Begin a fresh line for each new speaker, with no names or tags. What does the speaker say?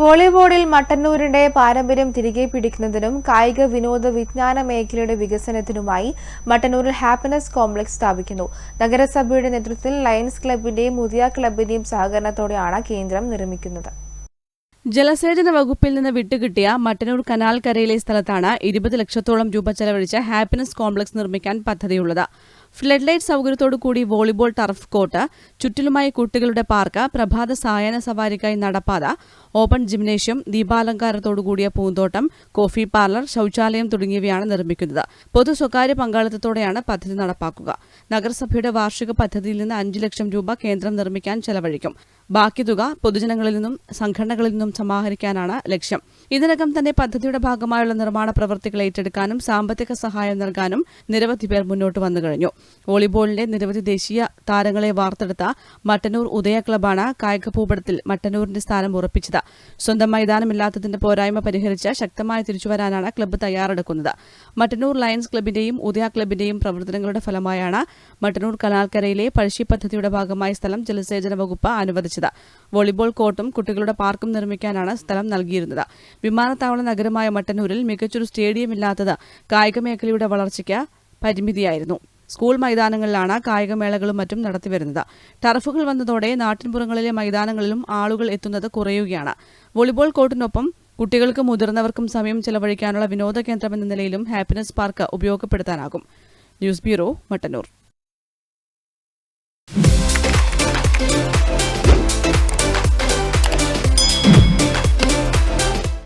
വോളിബോളിൽ മട്ടന്നൂരിന്റെ പാരമ്പര്യം തിരികെ പിടിക്കുന്നതിനും കായിക വിനോദ വിജ്ഞാന മേഖലയുടെ വികസനത്തിനുമായി മട്ടന്നൂരിൽ ഹാപ്പിനെസ് കോംപ്ലക്സ് സ്ഥാപിക്കുന്നു. നഗരസഭയുടെ നേതൃത്വത്തിൽ ലയൺസ് ക്ലബിന്റെയും മുതിയ ക്ലബിന്റെയും സഹകരണത്തോടെയാണ് കേന്ദ്രം നിർമ്മിക്കുന്നത്.
ജലസേചന വകുപ്പിൽ നിന്ന് വിട്ടുകിട്ടിയ മട്ടന്നൂർ കനാൽ കരയിലെ സ്ഥലത്താണ് ഇരുപത് ലക്ഷത്തോളം രൂപ ചെലവഴിച്ച ഹാപ്പിനെസ് കോംപ്ലക്സ് നിർമ്മിക്കാൻ പദ്ധതിയുള്ളത്. ഫ്ലഡ് ലൈറ്റ് സൗകര്യത്തോടു കൂടി വോളിബോൾ ടർഫ് കോർട്ട് ചുറ്റിലുമായി കുട്ടികളുടെ പാർക്ക് പ്രഭാത സായന സവാരിക്കായി നടപ്പാത ഓപ്പൺ ജിംനേഷ്യം ദീപാലങ്കാരത്തോടു കൂടിയ പൂന്തോട്ടം കോഫി പാർലർ ശൌചാലയം തുടങ്ങിയവയാണ് നിർമ്മിക്കുന്നത്. പൊതു സ്വകാര്യ പങ്കാളിത്തത്തോടെയാണ് പദ്ധതി നടപ്പാക്കുക. നഗരസഭയുടെ വാർഷിക പദ്ധതിയിൽ നിന്ന് അഞ്ചു ലക്ഷം രൂപ കേന്ദ്രം നിർമ്മിക്കാൻ ചെലവഴിക്കും. ബാക്കി തുക പൊതുജനങ്ങളിൽ നിന്നും സംഘടനകളിൽ നിന്നും സമാഹരിക്കാനാണ് ലക്ഷ്യം. ഇതിനകം തന്നെ പദ്ധതിയുടെ ഭാഗമായുള്ള നിർമ്മാണ പ്രവൃത്തികൾ ഏറ്റെടുക്കാനും സാമ്പത്തിക സഹായം നൽകാനും നിരവധി പേർ മുന്നോട്ട് വന്നു കഴിഞ്ഞു. വോളിബോളിലെ നിരവധി ദേശീയ താരങ്ങളെ വാർത്തെടുത്ത മട്ടന്നൂർ ഉദയ ക്ലബാണ് കായിക ഭൂപടത്തിൽ മട്ടന്നൂരിന്റെ സ്ഥാനം ഉറപ്പിച്ചത്. സ്വന്തം മൈതാനമില്ലാത്തതിന്റെ പോരായ്മ പരിഹരിച്ച് ശക്തമായ തിരിച്ചുവരാനാണ് ക്ലബ്ബ് തയ്യാറെടുക്കുന്നത്. മട്ടന്നൂർ ലയൺസ് ക്ലബിന്റെയും ഉദയ ക്ലബിന്റെയും പ്രവർത്തനങ്ങളുടെ ഫലമായാണ് മട്ടന്നൂർ കനാൽക്കരയിലെ പഴശ്ശി പദ്ധതിയുടെ ഭാഗമായ സ്ഥലം ജലസേചന വകുപ്പ് അനുവദിച്ചത്. വോളിബോൾ കോർട്ടും കുട്ടികളുടെ പാർക്കും നിർമ്മിക്കാനാണ് സ്ഥലം നൽകിയിരുന്നത്. വിമാനത്താവള നഗരമായ മട്ടന്നൂരിൽ മികച്ചൊരു സ്റ്റേഡിയം ഇല്ലാത്തത് കായിക മേഖലയുടെ വളർച്ചയ്ക്ക് പരിമിതിയായിരുന്നു. സ്കൂൾ മൈതാനങ്ങളിലാണ് കായികമേളകളും മറ്റും നടത്തിവരുന്നത്. ടർഫുകൾ വന്നതോടെ നാട്ടിൻപുറങ്ങളിലെ മൈതാനങ്ങളിലും ആളുകൾ എത്തുന്നത് കുറയുകയാണ്. വോളിബോൾ കോർട്ടിനൊപ്പം കുട്ടികൾക്കും മുതിർന്നവർക്കും സമയം ചെലവഴിക്കാനുള്ള വിനോദ കേന്ദ്രമെന്ന നിലയിലും happiness park ഉപയോഗപ്പെടുത്താനാകും. News bureau Mattannur.